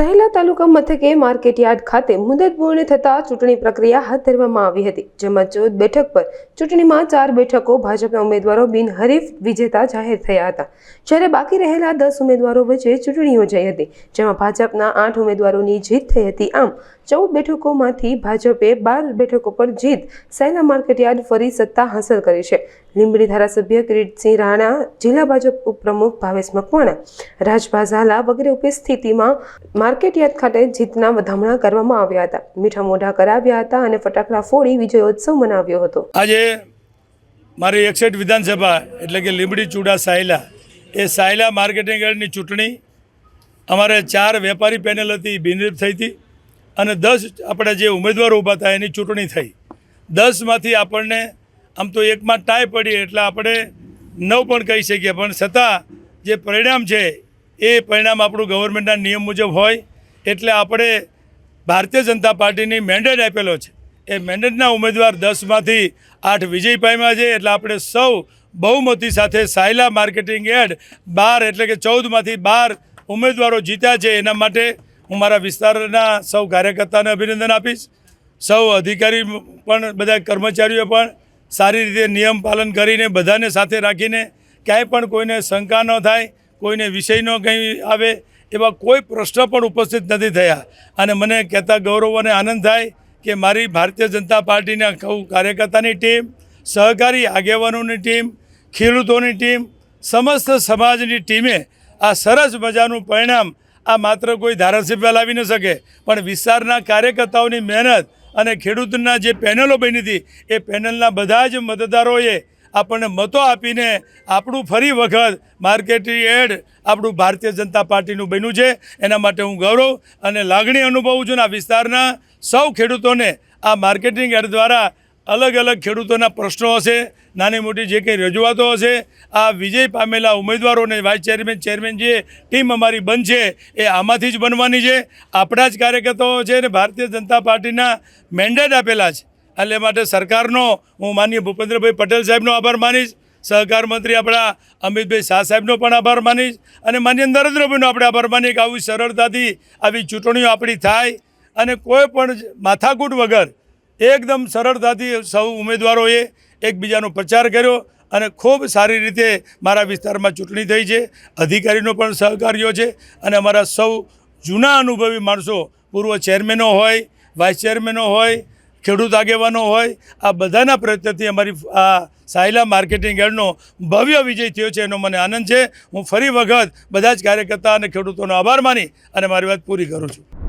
સહેલા તાલુકા મથકે માર્કેટયાર્ડ ખાતે મુદત પૂર્ણ થતા ચૂંટણી પ્રક્રિયા હાથ ધરવામાં આવી હતી, જેમાં ચૌદ બેઠક પર ચૂંટણીમાં ચાર બેઠકો ભાજપના ઉમેદવારો બિનહરીફ વિજેતા જાહેર થયા હતા. જ્યારે બાકી રહેલા દસ ઉમેદવારો વચ્ચે ચૂંટણી યોજાઈ હતી, જેમાં ભાજપના આઠ ઉમેદવારોની જીત થઈ હતી. આમ, ચૌદ બેઠકોમાંથી ભાજપે બાર બેઠકો પર જીત સહેલા માર્કેટયાર્ડ ફરી સત્તા હાંસલ કરી છે. લીંબડી ધારાસભ્ય કિરીટસિંહ રાણા, જિલ્લા ભાજપ ઉપપ્રમુખ ભાવેશ મકવાણા, રાજભા ઝાલા વગેરે ઉપસ્થિતિમાં માર્કેટયાર્ડ ખાતે જીતના વધામણા કરવામાં આવ્યા હતા. મીઠા મોઢા કરાવ્યા હતા અને ફટાકડા ફોડી વિજયોત્સવ મનાવ્યો હતો. આજે મારી એકસઠ વિધાનસભા એટલે કે લીંબડી ચૂડા સાયલા, એ સાયલા માર્કેટિંગ યાર્ડની ચૂંટણી અમારે ચાર વેપારી પેનલ હતી બિનરીફ થઈ હતી અને દસ આપણે જે ઉમેદવારો ઊભા હતા એની ચૂંટણી થઈ. દસમાંથી આપણને આમ તો એકમાં ટાઈ પડી એટલે આપણે નવ પણ કહી શકીએ. પણ છતાં જે પરિણામ છે, એ પરિણામ આપણું ગવર્મેન્ટના નિયમ મુજબ હોય એટલે આપણે ભારતીય જનતા પાર્ટીની મેન્ડેટ આપેલો છે. એ મેન્ડેટના ઉમેદવાર દસમાંથી આઠ વિજય પામ્યા છે એટલે આપણે સૌ બહુમતી સાથે સાયલા માર્કેટિંગ એડ બાર એટલે કે ચૌદમાંથી બાર ઉમેદવારો જીત્યા છે. એના માટે હું મારા વિસ્તારના સૌ કાર્યકર્તાને અભિનંદન આપીશ. સૌ અધિકારી પણ, બધા કર્મચારીઓ પણ સારી રીતે નિયમ પાલન કરીને બધાને સાથે રાખીને ક્યાંય પણ કોઈને શંકા ન થાય, કોઈને વિષય ન કંઈ આવે એવા કોઈ પ્રશ્ન પણ ઉપસ્થિત નથી થયા. અને મને કહેતા ગૌરવ અને આનંદ થાય કે મારી ભારતીય જનતા પાર્ટીના કહું કાર્યકર્તાની ટીમ, સહકારી આગેવાનોની ટીમ, ખેડૂતોની ટીમ, સમસ્ત સમાજની ટીમે આ સરસ મજાનું પરિણામ આ માત્ર કોઈ ધારાસભ્ય લાવી ન શકે, પણ વિસ્તારના કાર્યકર્તાઓની મહેનત અને ખેડૂતના જે પેનલો બની હતી, એ પેનલના બધા જ મતદારોએ આપણને મતો આપીને આપણું ફરી વખત માર્કેટિંગ એડ આપણું ભારતીય જનતા પાર્ટીનું બન્યું છે. એના માટે હું ગૌરવ અને લાગણી અનુભવું છું આ વિસ્તારના સૌ ખેડૂતોને આ માર્કેટિંગ એડ દ્વારા અલગ અલગ ખેડૂતોના પ્રશ્નો હશે, નાની મોટી જે કંઈ રજૂઆતો હશે, આ વિજય પામેલા ઉમેદવારોને વાઇસ ચેરમેન ચેરમેન જે ટીમ અમારી બનશે એ આમાંથી જ બનવાની છે. આપણા જ કાર્યકર્તાઓ છે અને ભારતીય જનતા પાર્ટીના મેન્ડેટ આપેલા છે. એટલે માટે સરકારનો, હું માનીય ભૂપેન્દ્રભાઈ પટેલ સાહેબનો આભાર માનીશ. સહકાર મંત્રી આપણા અમિતભાઈ શાહ સાહેબનો પણ આભાર માનીશ. અને માન્ય નરેન્દ્રભાઈનો આપણે આભાર માનીએ કે આવી સરળતાથી આવી ચૂંટણીઓ આપણી થાય. અને કોઈ પણ માથાકૂટ વગર એકદમ સરળતાથી સૌ ઉમેદવારોએ એકબીજાનો પ્રચાર કર્યો અને ખૂબ સારી રીતે મારા વિસ્તારમાં ચૂંટણી થઈ છે, અધિકારીનો પણ સહકાર્યો છે અને અમારા સૌ જૂના અનુભવી માણસો, પૂર્વ ચેરમેનો હોય, વાઇસ ચેરમેનો હોય, ખેડૂત આગેવાનો હોય, આ બધાના પ્રયત્નથી અમારી આ સાયલા માર્કેટિંગ એડનો ભવ્ય વિજય થયો છે એનો મને આનંદ છે. હું ફરી વખત બધા જ કાર્યકર્તા અને ખેડૂતોનો આભાર માની અને મારી વાત પૂરી કરું છું.